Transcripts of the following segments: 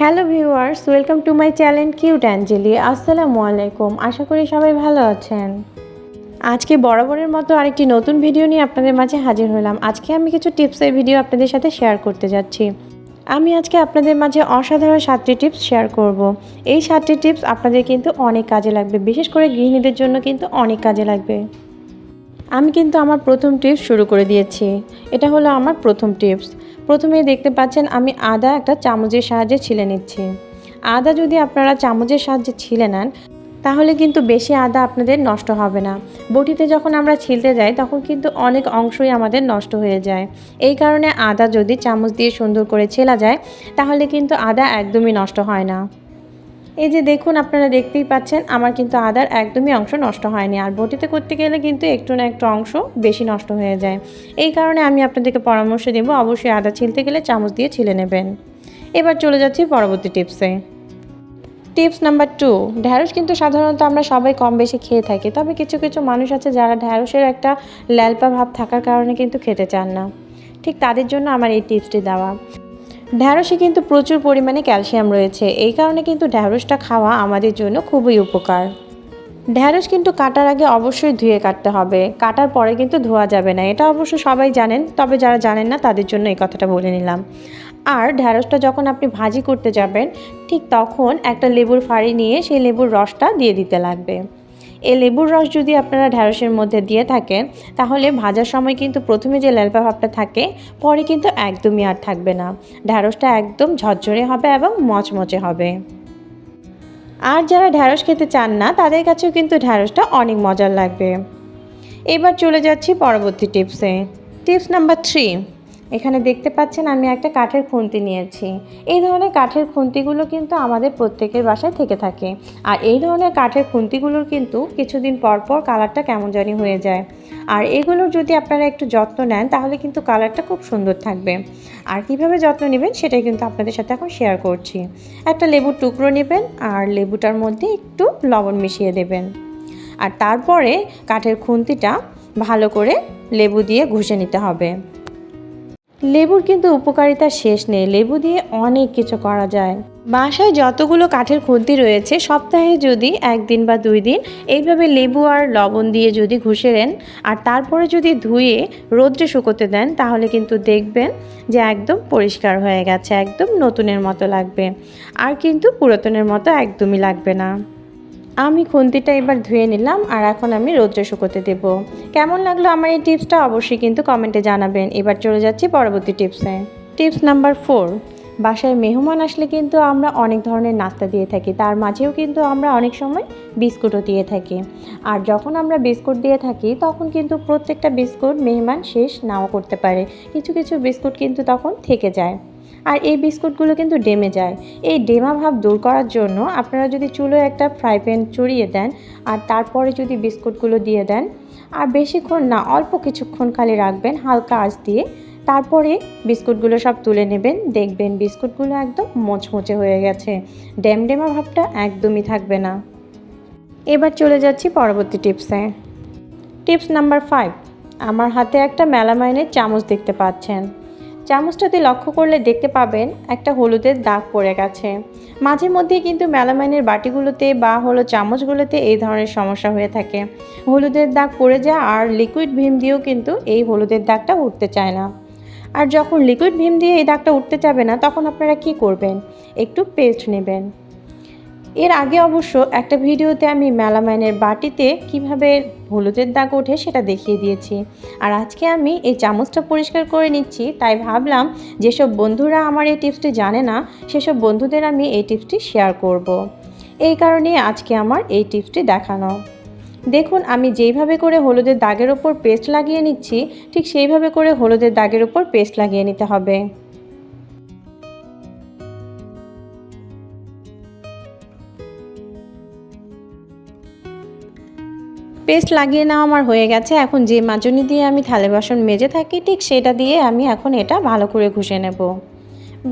Hello viewers, welcome to my channel cute Angeli. আসসালামু আলাইকুম। আশা করি সবাই ভালো আছেন। আজকে বরাবরের মতো আরেকটি নতুন ভিডিও নিয়ে আপনাদের মাঝে হাজির হলাম। আজকে আমি কিছু টিপসের ভিডিও আপনাদের সাথে শেয়ার করতে যাচ্ছি। আমি আজকে আপনাদের মাঝে অসাধারণ সাতটি টিপস শেয়ার করব। এই সাতটি টিপস আপনাদের কিন্তু অনেক কাজে লাগবে। বিশেষ করে গৃহিণীদের জন্য কিন্তু অনেক কাজে লাগবে। আমি কিন্তু আমার প্রথম টিপস শুরু করে দিয়েছি। এটা হলো আমার প্রথম টিপস প্রথমেই দেখতে পাচ্ছেন আমি আদা একটা চামচের সাহায্যে ছিলে নিচ্ছি। আদা যদি আপনারা চামচের সাহায্যে ছিলে নেন, তাহলে কিন্তু বেশি আদা আপনাদের নষ্ট হবে না। বটিতে যখন আমরা ছিলতে যাই, তখন কিন্তু অনেক অংশই আমাদের নষ্ট হয়ে যায়। এই কারণে আদা যদি চামচ দিয়ে সুন্দর করে ছেলা যায়, তাহলে কিন্তু আদা একদমই নষ্ট হয় না। এই যে দেখুন, আপনারা দেখতেই পাচ্ছেন, আমার কিন্তু আদার একদমই অংশ নষ্ট হয়নি। আর বটিতে করতে গেলে কিন্তু একটু না একটু অংশ বেশি নষ্ট হয়ে যায়। এই কারণে আমি আপনাদেরকে পরামর্শ দেবো, অবশ্যই আদা ছিলতে গেলে চামচ দিয়ে ছিলে নেবেন। এবার চলে যাচ্ছি পরবর্তী টিপসে। টিপস নাম্বার টু, ঢ্যাঁড়স কিন্তু সাধারণত আমরা সবাই কম বেশি খেয়ে থাকি, তবে কিছু কিছু মানুষ আছে যারা ঢ্যাঁড়সের একটা ল্যালপা ভাব থাকার কারণে কিন্তু খেতে চান না। ঠিক তাদের জন্য আমার এই টিপসটি দেওয়া। ঢ্যাঁড়সে কিন্তু প্রচুর পরিমাণে ক্যালসিয়াম রয়েছে। এই কারণে কিন্তু ঢ্যাঁড়সটা খাওয়া আমাদের জন্য খুবই উপকার। ঢ্যাঁড়স কিন্তু কাটার আগে অবশ্যই ধুয়ে কাটতে হবে। কাটার পরে কিন্তু ধোয়া যাবে না। এটা অবশ্য সবাই জানেন, তবে যারা জানেন না তাদের জন্য এই কথাটা বলে নিলাম। আর ঢ্যাঁড়সটা যখন আপনি ভাজি করতে যাবেন, ঠিক তখন একটা লেবুর ফাড়ি নিয়ে সেই লেবুর রসটা দিয়ে দিতে লাগবে। এই লেবুর রস যদি আপনারা ঢ্যাঁড়সের মধ্যে দিয়ে থাকেন, তাহলে ভাজার সময় কিন্তু প্রথমে যে ল্যালপা ভাবটা থাকে, পরে কিন্তু একদমই আর থাকবে না। ঢ্যাঁড়সটা একদম ঝরঝরে হবে এবং মচমচে হবে। আর যারা ঢ্যাঁড়স খেতে চান না, তাদের কাছেও কিন্তু ঢ্যাঁড়সটা অনেক মজার লাগবে। এবার চলে যাচ্ছি পরবর্তী টিপসে। Tips number three. এখানে দেখতে পাচ্ছেন আমি একটা কাঠের খুন্তি নিয়েছি। এই ধরনের কাঠের খুন্তিগুলো কিন্তু আমাদের প্রত্যেকের বাসায় থেকে থাকে। আর এই ধরনের কাঠের খুন্তিগুলোর কিন্তু কিছুদিন পর পর কালারটা কেমন জানি হয়ে যায়। আর এগুলোর যদি আপনারা একটু যত্ন নেন, তাহলে কিন্তু কালারটা খুব সুন্দর থাকবে। আর কীভাবে যত্ন নেবেন, সেটাই কিন্তু আপনাদের সাথে এখন শেয়ার করছি। একটা লেবুর টুকরো নেবেন, আর লেবুটার মধ্যে একটু লবণ মিশিয়ে দেবেন। আর তারপরে কাঠের খুন্তিটা ভালো করে লেবু দিয়ে ঘষে নিতে হবে। লেবুর কিন্তু উপকারিতা শেষ নেই। লেবু দিয়ে অনেক কিছু করা যায়। বাসায় যতগুলো কাঠের খুন্তি রয়েছে, সপ্তাহে যদি একদিন বা দুই দিন এইভাবে লেবু আর লবণ দিয়ে যদি ঘষে দেন আর তারপরে যদি ধুয়ে রোদ্রে শুকোতে দেন, তাহলে কিন্তু দেখবেন যে একদম পরিষ্কার হয়ে গেছে, একদম নতুনের মতো লাগবে। আর কিন্তু পুরাতনের মতো একদমই লাগবে না। আমি খুন্তিটা এবার ধুয়ে নিলাম আর এখন আমি রৌদ্রে শুকোতে দেব। কেমন লাগল আমার এই টিপসটা অবশ্যই কিন্তু কমেন্টে জানাবেন। এবার চলে যাচ্ছি পরবর্তী টিপসে। টিপস নাম্বার ফোর, বাসায় মেহমান আসলে কিন্তু আমরা অনেক ধরনের নাস্তা দিয়ে থাকি। তার মাঝেও কিন্তু আমরা অনেক সময় বিস্কুটও দিয়ে থাকি। আর যখন আমরা বিস্কুট দিয়ে থাকি, তখন কিন্তু প্রত্যেকটা বিস্কুট মেহমান শেষ নাও করতে পারে। কিছু কিছু বিস্কুট কিন্তু তখন থেকে যায়। আর এই বিস্কুটগুলো কিন্তু ডেমে যায়। এই ডেমা ভাব দূর করার জন্য আপনারা যদি চুলোয় একটা ফ্রাই প্যান চড়িয়ে দেন আর তারপরে যদি বিস্কুটগুলো দিয়ে দেন, আর বেশিক্ষণ না, অল্প কিছুক্ষণ খালি রাখবেন হালকা আঁচ দিয়ে, তারপরে বিস্কুটগুলো সব তুলে নেবেন। দেখবেন বিস্কুটগুলো একদম মোচমোচে হয়ে গেছে। ড্যামডেমা ভাবটা একদমই থাকবে না। এবার চলে যাচ্ছি পরবর্তী টিপসে। টিপস নাম্বার ফাইভ, আমার হাতে একটা মেলামাইনের চামচ দেখতে পাচ্ছেন। চামচটাতে লক্ষ্য করলে দেখতে পাবেন একটা হলুদের দাগ পড়ে গেছে। মাঝে মধ্যেই কিন্তু মেলামাইনের বাটিগুলোতে বা হলো চামচগুলোতে এই ধরনের সমস্যা হয়ে থাকে। হলুদের দাগ পড়ে যায় আর লিকুইড ভীম দিয়েও কিন্তু এই হলুদের দাগটা উঠতে চায় না। আর যখন লিকুইড ভীম দিয়ে এই দাগটা উঠতে যাবে না, তখন আপনারা কি করবেন? একটু পেস্ট নেবেন। এর আগে অবশ্য একটা ভিডিওতে আমি মেলামাইনের বাটিতে কীভাবে হলুদের দাগ ওঠে সেটা দেখিয়ে দিয়েছি। আর আজকে আমি এই চামচটা পরিষ্কার করে নিচ্ছি, তাই ভাবলাম যেসব বন্ধুরা আমার এই টিপসটি জানে না, সেসব বন্ধুদের আমি এই টিপসটি শেয়ার করব। এই কারণে আজকে আমার এই টিপসটি দেখানো। দেখুন, আমি যেইভাবে করে হলুদের দাগের ওপর পেস্ট লাগিয়ে নিচ্ছি, ঠিক সেইভাবে করে হলুদের দাগের ওপর পেস্ট লাগিয়ে নিতে হবে। পেস্ট লাগিয়ে নেওয়া আমার হয়ে গেছে। এখন যে মাজনি দিয়ে আমি থালে বাসন মেজে থাকি, ঠিক সেটা দিয়ে আমি এখন এটা ভালো করে ঘষে নেব।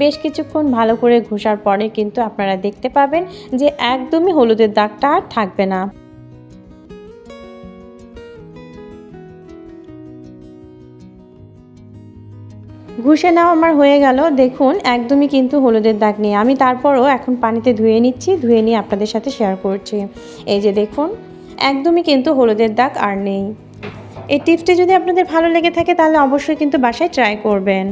বেশ কিছুক্ষণ ভালো করে ঘষার পরে কিন্তু আপনারা দেখতে পাবেন যে একদমই হলুদের দাগটা আর থাকবে না। ঘুষে নেওয়া আমার হয়ে গেল। দেখুন, একদমই কিন্তু হলুদের দাগ নেই। আমি তারপরও এখন পানিতে ধুয়ে নিচ্ছি, ধুয়ে নিয়ে আপনাদের সাথে শেয়ার করছি। এই যে দেখুন একদমই কিন্তু হলুদের দাগ আর নেই। এই টিপসটি যদি আপনাদের ভালো লেগে থাকে তাহলে অবশ্যই কিন্তু বাসায় ট্রাই করবেন।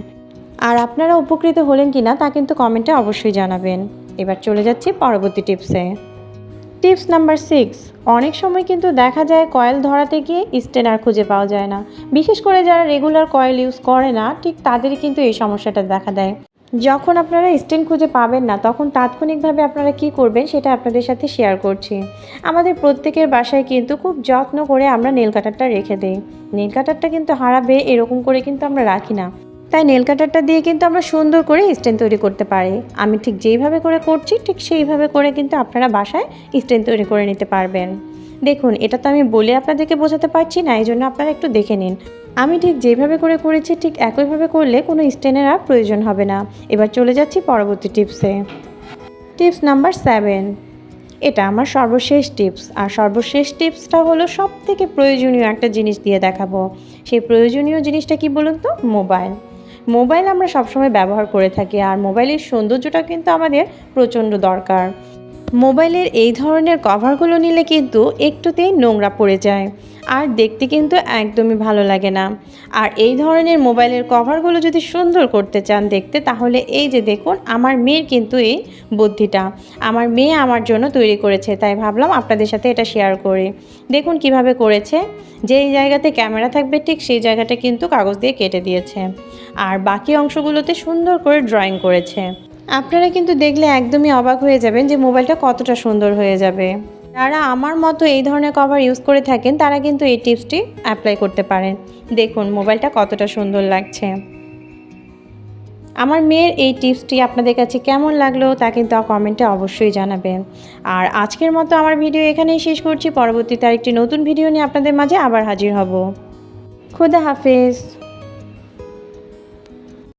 আর আপনারা উপকৃত হলেন কি না তা কিন্তু কমেন্টে অবশ্যই জানাবেন। এবার চলে যাচ্ছি পরবর্তী টিপসে। টিপস নাম্বার সিক্স, অনেক সময় কিন্তু দেখা যায় কয়েল ধরাতে গিয়ে স্টেনার খুঁজে পাওয়া যায় না। বিশেষ করে যারা রেগুলার কয়েল ইউজ করে না, ঠিক তাদেরই কিন্তু এই সমস্যাটা দেখা দেয়। যখন আপনারা স্টেন খুঁজে পাবেন না, তখন তাৎক্ষণিকভাবে আপনারা কি করবেন সেটা আপনাদের সাথে শেয়ার করছি। আমাদের প্রত্যেকের বাসায় কিন্তু খুব যত্ন করে আমরা নেল কাটারটা রেখে দিই। নেল কাটারটা কিন্তু হারাবে, এরকম করে কিন্তু আমরা রাখি না। তাই নেল কাটারটা দিয়ে কিন্তু আমরা সুন্দর করে স্ট্যান্ড তৈরি করতে পারি। আমি ঠিক যেইভাবে করে করছি, ঠিক সেইভাবে করে কিন্তু আপনারা বাসায় স্ট্যান্ড তৈরি করে নিতে পারবেন। দেখুন, এটা তো আমি বলে আপনাদেরকে বোঝাতে পারছি না এই জন্য আপনারা একটু দেখে নিন। আমি ঠিক যেভাবে করে করেছি, ঠিক একইভাবে করলে কোনো স্ট্যান্ডের আর প্রয়োজন হবে না। এবার চলে যাচ্ছি পরবর্তী টিপসে। Tips number seven. এটা আমার সর্বশেষ টিপস। আর সর্বশেষ টিপসটা হলো সব থেকে প্রয়োজনীয় একটা জিনিস দিয়ে দেখাবো। সেই প্রয়োজনীয় জিনিসটা কি বলুন তো? মোবাইল। মোবাইল আমরা সবসময় ব্যবহার করে থাকি, আর মোবাইলের সৌন্দর্যটা কিন্তু আমাদের প্রচণ্ড দরকার। মোবাইলের এই ধরনের কভারগুলো নিলে কিন্তু একটুতেই নোংরা পড়ে যায়। আর দেখতে কিন্তু একদমই ভালো লাগে না। আর এই ধরনের মোবাইলের কভারগুলো যদি সুন্দর করতে চান দেখতে, তাহলে এই যে দেখুন, আমার মেয়ের কিন্তু এই বুদ্ধিটা। আমার মেয়ে আমার জন্য তৈরি করেছে, তাই ভাবলাম আপনাদের সাথে এটা শেয়ার করি। দেখুন কীভাবে করেছে। যেই জায়গাতে ক্যামেরা থাকবে, ঠিক সেই জায়গাটা কিন্তু কাগজ দিয়ে কেটে দিয়েছে। আর বাকি অংশগুলোতে সুন্দর করে ড্রয়িং করেছে। আপনারা কিন্তু দেখলে একদমই অবাক হয়ে যাবেন যে মোবাইলটা কতটা সুন্দর হয়ে যাবে। যারা আমার মতো এই ধরনের কভার ইউজ করে থাকেন, তারা কিন্তু এই টিপসটি অ্যাপ্লাই করতে পারেন। দেখুন, মোবাইলটা কতটা সুন্দর লাগছে। আমার মেয়ের এই টিপসটি আপনাদের কাছে কেমন লাগল তা কিন্তু কমেন্টে অবশ্যই জানাবেন। আর আজকের মতো আমার ভিডিও এখানেই শেষ করছি। পরবর্তীতে আরেকটি নতুন ভিডিও নিয়ে আপনাদের মাঝে আবার হাজির হব। খুদা হাফেজ।